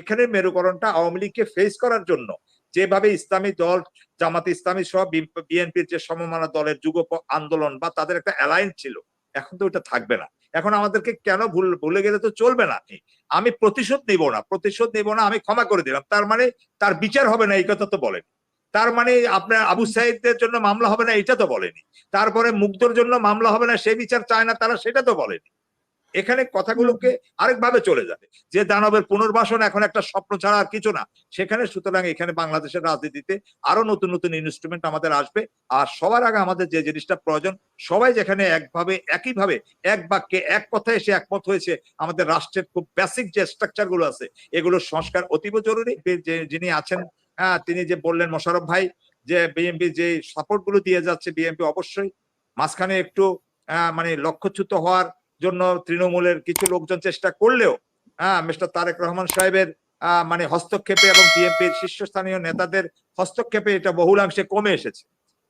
এখানে মেরুকরণটা আওয়ামী লীগকে ফেস করার জন্য। যেভাবে ইসলামী দল, জামাত ইসলামী সহ বিএনপির যে সমমানা দলের যুগ আন্দোলন বা তাদের একটা অ্যালায়েন্স ছিল, এখন তো ওটা থাকবে না। এখন আমাদেরকে কেন ভুল, ভুলে গেলে তো চলবে না আমি প্রতিশোধ নিব না, প্রতিশোধ নিব না, আমি ক্ষমা করে দিলাম। তার মানে তার বিচার হবে না, এই কথা তো বলেন। তার মানে আপনার আবু সাইদের জন্য মামলা হবে না এটা তো বলেনি। তারপরে মুগ্ধর জন্য মামলা হবে না, সে বিচার চায় না, তারা সেটা তো বলেনি। এখানে কথাগুলোকে আরেকভাবে চলে যাবে। যে দানবের পুনর্বাসন এখন একটা স্বপ্ন ছাড়া আর কিছু না। সেখানে সুতরাং এখানে বাংলাদেশের রাজনীতিতে আরও নতুন নতুন ইনস্ট্রুমেন্ট আমাদের আসবে। আর সবার আগে আমাদের যে জিনিসটা প্রয়োজন, সবাই যেখানে একভাবে, একইভাবে, এক বাক্যে, এক কথায় এসে একমত হয়েছে, আমাদের রাষ্ট্রের খুব বেসিক যে স্ট্রাকচারগুলো আছে এগুলোর সংস্কার অতীব জরুরি। যিনি আছেন হ্যাঁ তিনি যে বললেন মোশারফ ভাই, যে বিএনপি যে সাপোর্টগুলো দিয়ে যাচ্ছে বিএনপি অবশ্যই। মাঝখানে একটু মানে লক্ষ্যচ্যুত হওয়ার জন্য তৃণমূলের কিছু লোকজন চেষ্টা করলেও হ্যাঁ মিস্টার তারেক রহমান সাহেবের মানে হস্তক্ষেপে এবং বিএনপির শীর্ষস্থানীয় নেতাদের হস্তক্ষেপে এটা বহুলাংশে কমে এসেছে।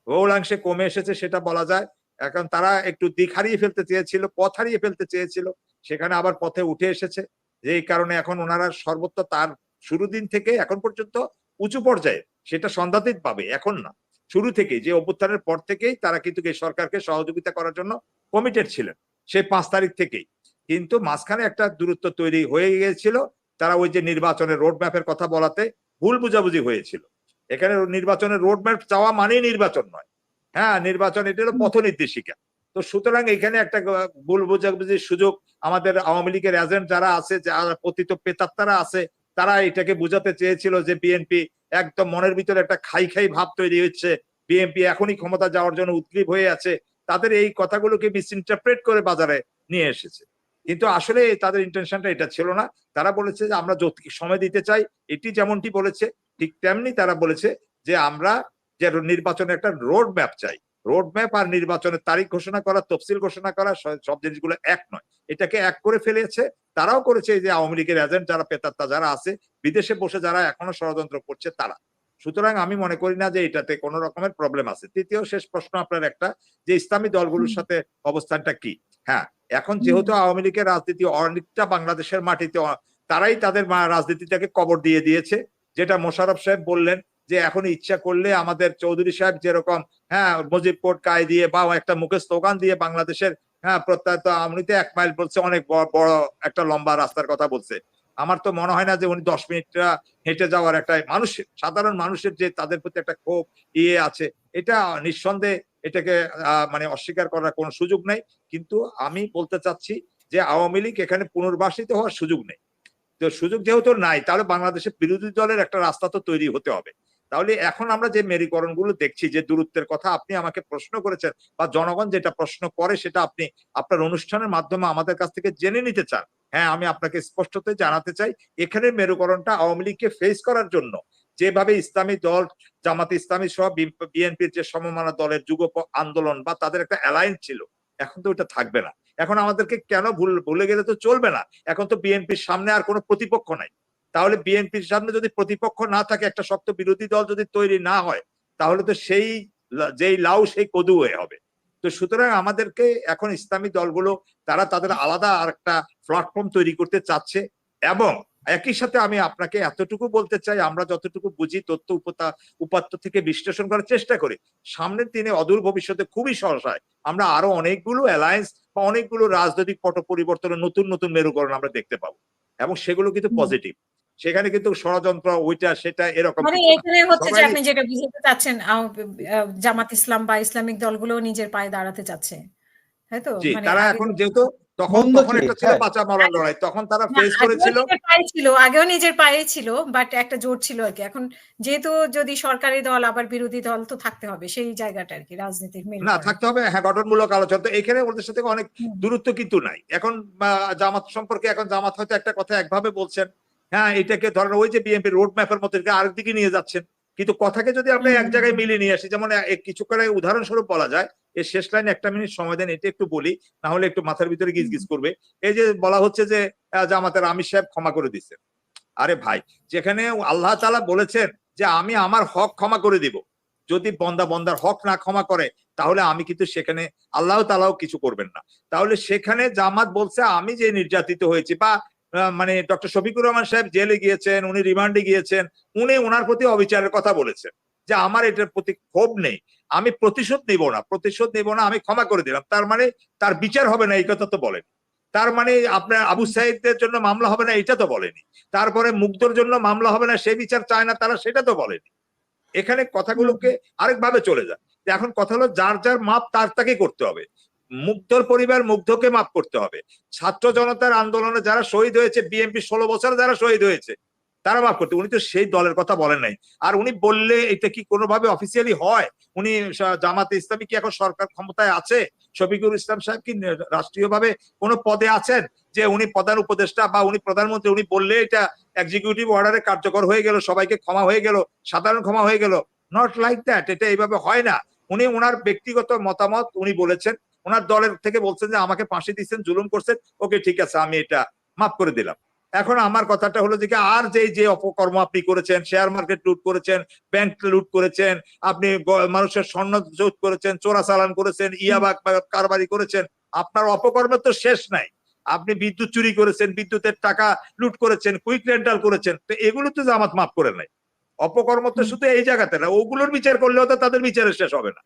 বহুলাংশে কমে এসেছে সেটা বলা যায়। এখন তারা একটু দিক হারিয়ে ফেলতে চেয়েছিল, পথ হারিয়ে ফেলতে চেয়েছিল, সেখানে আবার পথে উঠে এসেছে। যেই কারণে এখন ওনারা সর্বত্র তার শুরু দিন থেকে এখন পর্যন্ত উঁচু পর্যায়ে সেটা সন্ধ্যাতীত পাবে, এখন না। শুরু থেকে যে অভ্যুত্থানের পর থেকেই তারা কিন্তু এই সরকারকে সহযোগিতা করার জন্য কমিটেড ছিলেন। সেই পাঁচ তারিখ থেকেই। কিন্তু মাঝখানে একটা দূরত্ব তৈরি হয়ে গিয়েছিল, তারা ওই যে নির্বাচনের রোড ম্যাপের কথা বলাতে ভুল বুঝাবুঝি হয়েছিল। এখানে নির্বাচনের রোড ম্যাপ চাওয়া মানেই নির্বাচন নয়। হ্যাঁ নির্বাচন এটা হলো পথ নির্দেশিকা। তো সুতরাং এখানে একটা ভুল বুঝাবুঝির সুযোগ আমাদের আওয়ামী লীগের এজেন্ট যারা আছে, যারা পতিত পেতাত্তারা আছে, তারা এটাকে বুঝাতে চেয়েছিল যে বিএনপি একদম মনের ভিতরে একটা খাই খাই ভাব তৈরি হচ্ছে। বিএনপি এখনই ক্ষমতা যাওয়ার জন্য উদ্গ্রীব হয়ে আছে। তাদের এই কথাগুলোকে মিসইন্টারপ্রেট করে বাজারে নিয়ে এসেছে। কিন্তু আসলে তাদের ইন্টেনশনটা এটা ছিল না। তারা বলেছে যে, আমরা যৌক্তিক সময় দিতে চাই। এটি যেমনটি বলেছে, ঠিক তেমনি তারা বলেছে যে, আমরা যে নির্বাচনের একটা রোড ম্যাপ চাই। রোড ম্যাপ আর নির্বাচনের তারিখ ঘোষণা করা, তফসিল ঘোষণা করা, সব জিনিসগুলো এক নয়। এটাকে এক করে ফেলেছে। তারাও করেছে যে আওয়ামী লীগের এজেন্ট যারা, পেতাত্তা যারা আছে, বিদেশে বসে যারা এখনও ষড়যন্ত্র করছে, তারা। সুতরাং আমি মনে করি না যে এটাতে কোনো রকমের প্রবলেম আছে। তৃতীয় শেষ প্রশ্ন আপনার একটা যে ইসলামী দলগুলোর সাথে অবস্থানটা কি? হ্যাঁ এখন যেহেতু আওয়ামী লীগের রাজনীতি অনেকটা বাংলাদেশের মাটিতে তারাই তাদের রাজনীতিটাকে কবর দিয়ে দিয়েছে। যেটা মোশারফ সাহেব বললেন যে এখন ইচ্ছা করলে আমাদের চৌধুরী সাহেব যেরকম হ্যাঁ মুজিব কোর্ট কায় দিয়ে বা একটা মুখে স্লোগান দিয়ে বাংলাদেশের হ্যাঁ প্রত্যয়ত আমনিতে এক মাইল বলছে অনেক বড় একটা লম্বা রাস্তার কথা বলছে। আমার তো মনে হয় না যে উনি দশ মিনিটটা হেঁটে যাওয়ার একটা মানুষ, সাধারণ মানুষের যে তাদের প্রতি একটা ক্ষোভ ইয়ে আছে, এটা নিঃসন্দেহে এটাকে মানে অস্বীকার করার কোনো সুযোগ নেই। কিন্তু আমি বলতে চাচ্ছি যে আওয়ামী লীগ এখানে পুনর্বাসিত হওয়ার সুযোগ নেই। তো সুযোগ যেহেতু নাই, তাহলে বাংলাদেশের বিরোধী দলের একটা রাস্তা তো তৈরি হতে হবে। তাহলে এখন আমরা যে মেরুকরণগুলো দেখছি, যে দূরত্বের কথা আপনি আমাকে প্রশ্ন করেছেন বা জনগণ যেটা প্রশ্ন করে সেটা আপনি আপনার অনুষ্ঠানের মাধ্যমে আমাদের কাছ থেকে জেনে নিতে চান। হ্যাঁ আমি আপনাকে স্পষ্টতে জানাতে চাই, এখানে মেরুকরণটা আওয়ামী লীগকে ফেস করার জন্য। যেভাবে ইসলামী দল, জামাত ইসলামী সহ বিএনপির যে সমমানা দলের যুগ আন্দোলন বা তাদের একটা অ্যালায়েন্স ছিল, এখন তো ওটা থাকবে না। এখন আমাদেরকে কেন ভুল, ভুলে গেলে তো চলবে না। এখন তো বিএনপির সামনে আর কোনো প্রতিপক্ষ নাই। তাহলে বিএনপির সামনে যদি প্রতিপক্ষ না থাকে একটা শক্ত বিরোধী দল যদি তৈরি না হয় তাহলে তো সেই যেই লাউ সেই কদু হয়ে হবে। তো সুতরাং আমাদেরকে এখন ইসলামী দলগুলো তারা তাদের আলাদা আর একটা প্ল্যাটফর্ম তৈরি করতে চাচ্ছে এবং একই সাথে আমি আপনাকে এতটুকু বলতে চাই আমরা যতটুকু বুঝি তথ্য উপতা উপাত্ত থেকে বিশ্লেষণ করার চেষ্টা করি। সামনের দিনে অদূর ভবিষ্যতে খুবই সহসায় আমরা আরও অনেকগুলো অ্যালায়েন্স বা অনেকগুলো রাজনৈতিক পট পরিবর্তনের নতুন নতুন মেরুকরণ আমরা দেখতে পাবো এবং সেগুলো কিন্তু পজিটিভ সেখানে কিন্তু ষড়যন্ত্র ওইটা সেটা এরকম মানে এখানে হচ্ছে যে আপনি যেটা বুঝতে চাচ্ছেন জামাত ইসলাম বা ইসলামিক দলগুলো নিজের পায়ে দাঁড়াতে চাচ্ছে তাই তো? মানে তারা এখন যেহেতু তখন তখন একটা ছিল হ্যাঁ। বাঁচা লড়াই তখন তারা ফেস করেছিল। ছিল আগেও নিজের পায়ে ছিল বাট একটা জোট ছিল আর কি। এখন যেহেতু যদি সরকারি দল আবার বিরোধী দল তো থাকতে হবে সেই জায়গাটা আর কি রাজনীতির না থাকতে হবে হ্যাঁ গঠনমূলক আলোচনা। তো এখানে ওদের সাথে অনেক দূরত্ব কিন্তু নাই। এখন জামাত সম্পর্কে এখন জামাত হয়তো একটা কথা একভাবে বলছেন হ্যাঁ এটাকে ধরেন ওই যে বিএনপি রোড ম্যাপের মতো আরেক দিকে নিয়ে যাচ্ছেন। কিন্তু কথাকে যদি আমরা এক জায়গায় মিলিয়ে নিয়ে আসি যেমন কিছু করে উদাহরণস্বরূপ বলা যায় এর শেষ লাইনে একটা মিনিট সময় দেন এটা একটু বলি না হলে একটু মাথার ভিতরে গিজ গিজ করবে। এই যে বলা হচ্ছে যে জামাতের আমির সাহেব ক্ষমা করে দিচ্ছেন আরে ভাই যেখানে আল্লাহ তালা বলেছেন যে আমি আমার হক ক্ষমা করে দিব। যদি বন্দা বন্দার হক না ক্ষমা করে তাহলে আমি কিন্তু সেখানে আল্লাহ তালাও কিছু করবেন না। তাহলে সেখানে জামাত বলছে আমি যে নির্যাতিত হয়েছি বা মানে ডক্টর শফিকুর রহমান সাহেব জেলে গিয়েছেন, উনি রিমান্ডে গিয়েছেন, উনি ওনার প্রতি অবিচারের কথা বলেছেন যে আমার এটার প্রতি ক্ষোভ নেই, আমি প্রতিশোধ নিব না, প্রতিশোধ নিব না, আমি ক্ষমা করে দিলাম। তার মানে তার বিচার হবে না, এই কথা তো বলেন। তার মানে আপনার আবু সাইদের জন্য মামলা হবে না, এটা তো বলেনি। তারপরে মুগ্ধর জন্য মামলা হবে না, সে বিচার চায় না, তারা সেটা তো বলেনি। এখানে কথাগুলোকে আরেকভাবে চলে যায়। এখন কথা হলো, যার যার মাপ, তার তাকে করতে হবে। মুগ্ধর পরিবার মুগ্ধকে মাফ করতে হবে। ছাত্র জনতার আন্দোলনে যারা শহীদ হয়েছে, বিএনপি ষোলো বছর যারা শহীদ হয়েছে, তারা মাফ করতে উনি তো সেই দলের কথা বলেন নাই। আর উনি বললে এটা কি কোনোভাবে অফিসিয়ালি হয়? উনি জামাতে ইসলামী কি এখন সরকার ক্ষমতায় আছে? শফিকুল ইসলাম সাহেব কি রাষ্ট্রীয়ভাবে কোনো পদে আছেন? যে উনি প্রধান উপদেষ্টা বা উনি প্রধানমন্ত্রী, উনি বললে এটা এক্সিকিউটিভ অর্ডারে কার্যকর হয়ে গেল, সবাইকে ক্ষমা হয়ে গেল, সাধারণ ক্ষমা হয়ে গেল। নট লাইক দ্যাট এটা এইভাবে হয় না। উনি ওনার ব্যক্তিগত মতামত উনি বলেছেন। ওনার দলের থেকে বলছেন যে আমাকে ফাঁসি দিচ্ছেন জুলুম করছেন। ওকে ঠিক আছে আমি এটা মাফ করে দিলাম। এখন আমার কথাটা হলো যে আর যে যে অপকর্ম আপনি করেছেন শেয়ার মার্কেট লুট করেছেন ব্যাংক লুট করেছেন আপনি মানুষের স্বর্ণ জোট করেছেন চোরাচালান করেছেন ইয়াবা কারবারি করেছেন আপনার অপকর্মের তো শেষ নাই। আপনি বিদ্যুৎ চুরি করেছেন বিদ্যুতের টাকা লুট করেছেন কুইক রেন্টাল করেছেন তো এগুলো তো জামাত মাফ করে নাই। অপকর্ম তো শুধু এই জায়গাতে না ওগুলোর বিচার করলেও তো তাদের বিচারের শেষ হবে না।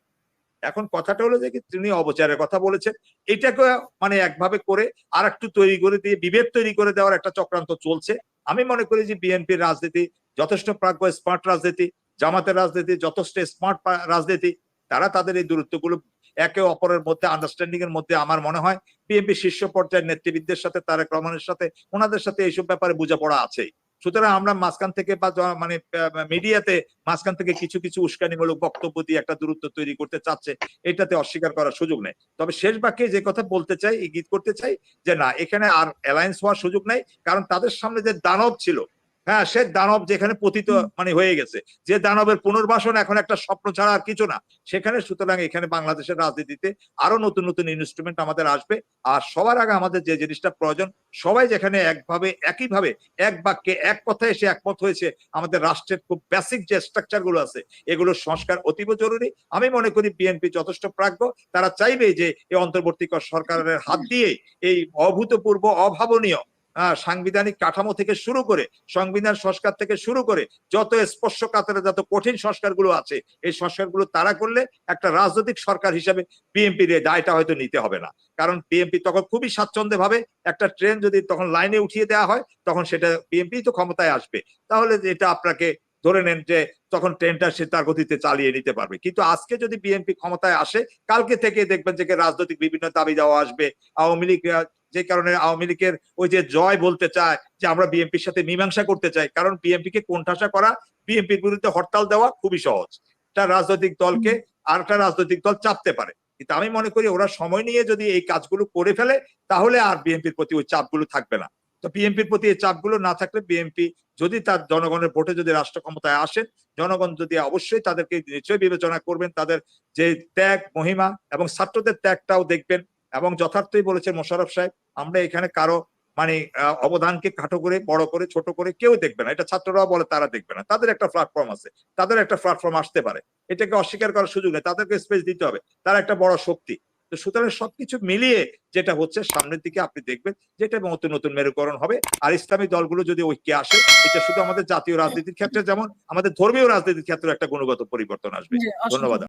এখন কথাটা হলো যে তিনি অবচারের কথা বলেছেন। এটাকে মানে একভাবে করে আর একটু তৈরি করে দিয়ে, বিভেদ তৈরি করে দেওয়ার একটা চক্রান্ত চলছে। আমি মনে করি যে বিএনপির রাজনীতি, যথেষ্ট প্রাজ্ঞ, স্মার্ট রাজনীতি, জামাতের রাজনীতি, যথেষ্ট স্মার্ট রাজনীতি, তারা তাদের এই দূরত্বগুলো একে অপরের মধ্যে আন্ডারস্ট্যান্ডিং এর মধ্যে আমার মনে হয়, বিএনপি শীর্ষ পর্যায়ের নেতৃবৃন্দের সাথে, তারেক রহমানের সাথে, ওনাদের সাথে এইসব ব্যাপারে বোঝাপড়া আছেই। সুতরাং আমরা মাঝখান থেকে বা মানে মিডিয়াতে মাঝখান থেকে কিছু কিছু উস্কানিমূলক বক্তব্য দিয়ে একটা দূরত্ব তৈরি করতে চাচ্ছে, এটাতে অস্বীকার করার সুযোগ নেই। তবে শেষ বাক্যে যে কথা বলতে চাই ইঙ্গিত করতে চাই যে, না, এখানে আর অ্যালায়েন্স হওয়ার সুযোগ নাই, কারণ তাদের সামনে যে দানব ছিল হ্যাঁ সে দানব যেখানে পতিত মানে হয়ে গেছে। যে দানবের পুনর্বাসন এখন একটা স্বপ্ন ছাড়া আর কিছু না। সেখানে সুতরাং এখানে বাংলাদেশের রাজনীতিতে আরও নতুন নতুন ইনস্ট্রুমেন্ট আমাদের আসবে। আর সবার আগে আমাদের যে জিনিসটা প্রয়োজন সবাই যেখানে একভাবে একইভাবে এক বাক্যে এক কথায় এসে একমত হয়েছে আমাদের রাষ্ট্রের খুব বেসিক যে স্ট্রাকচারগুলো আছে এগুলোর সংস্কার অতীব জরুরি। আমি মনে করি বিএনপি যথেষ্ট প্রাজ্ঞ। তারা চাইবে যে এই অন্তর্বর্তীকর সরকারের হাত দিয়ে এই অভূতপূর্ব অভাবনীয় সাংবিধানিক কাঠামো থেকে শুরু করে, সংবিধান সংস্কার থেকে শুরু করে, যত স্পর্শকাতরে, যত কঠিন সংস্কারগুলো আছে, এই সংস্কারগুলো তারা করলে একটা রাজনৈতিক সরকার হিসাবে বিএনপির দায়টা হয়তো নিতে হবে না। কারণ বিএনপি তখন খুবই স্বাচ্ছন্দ্যে ভাবে একটা ট্রেন যদি তখন লাইনে উঠিয়ে দেওয়া হয়, তখন সেটা বিএনপি তো ক্ষমতায় আসবে। তাহলে এটা আপনাকে ধরে নেন যে তখন ট্রেনটা সে তার গতিতে চালিয়ে নিতে পারবে। কিন্তু আজকে যদি বিএনপি ক্ষমতায় আসে, কালকে থেকে দেখবেন যে রাজনৈতিক বিভিন্ন দাবি দেওয়া আসবে, আওয়ামী লীগ যে কারণে আওয়ামী লীগের ওই যে জয় বলতে চায়, যে আমরা বিএনপির সাথে মীমাংসা করতে চাই, কারণ বিএনপি কে কোণঠাসা করা, বিএনপির বিরুদ্ধে হরতাল দেওয়া খুবই সহজ। একটা রাজনৈতিক দলকে আর একটা রাজনৈতিক দল চাপতে পারে। কিন্তু আমি মনে করি ওরা সময় নিয়ে যদি এই কাজগুলো করে ফেলে, তাহলে আর বিএনপির প্রতি ওই চাপগুলো থাকবে না। তো বিএনপির প্রতি এই চাপগুলো না থাকলে বিএনপি যদি তার জনগণের ভোটে যদি রাষ্ট্র ক্ষমতায় আসেন জনগণ যদি অবশ্যই তাদেরকে নিশ্চয়ই বিবেচনা করবেন, তাদের যে ত্যাগ, মহিমা এবং ছাত্রদের ত্যাগটাও দেখবেন। এবং যথার্থই বলেছেন মোশাররফ সাহেব আমরা এখানে কারও মানে অবদানকে খাটো করে বড় করে ছোট করে কেউ দেখবে না। এটা ছাত্ররাও বলে তারা দেখবে না। তাদের একটা প্ল্যাটফর্ম আছে। তাদের একটা প্ল্যাটফর্ম আসতে পারে। এটাকে অস্বীকার করার সুযোগ নেই। তাদেরকে স্পেস দিতে হবে। তারা একটা বড় শক্তি। তো সুতরাং সবকিছু মিলিয়ে যেটা হচ্ছে সামনের দিকে আপনি দেখবেন যেটা নতুন নতুন মেরুকরণ হবে। আর ইসলামী দলগুলো যদি ঐক্যে আসে এটা শুধু আমাদের জাতীয় রাজনীতির ক্ষেত্রে যেমন আমাদের ধর্মীয় রাজনীতির ক্ষেত্রে একটা গুণগত পরিবর্তন আসবে। ধন্যবাদ।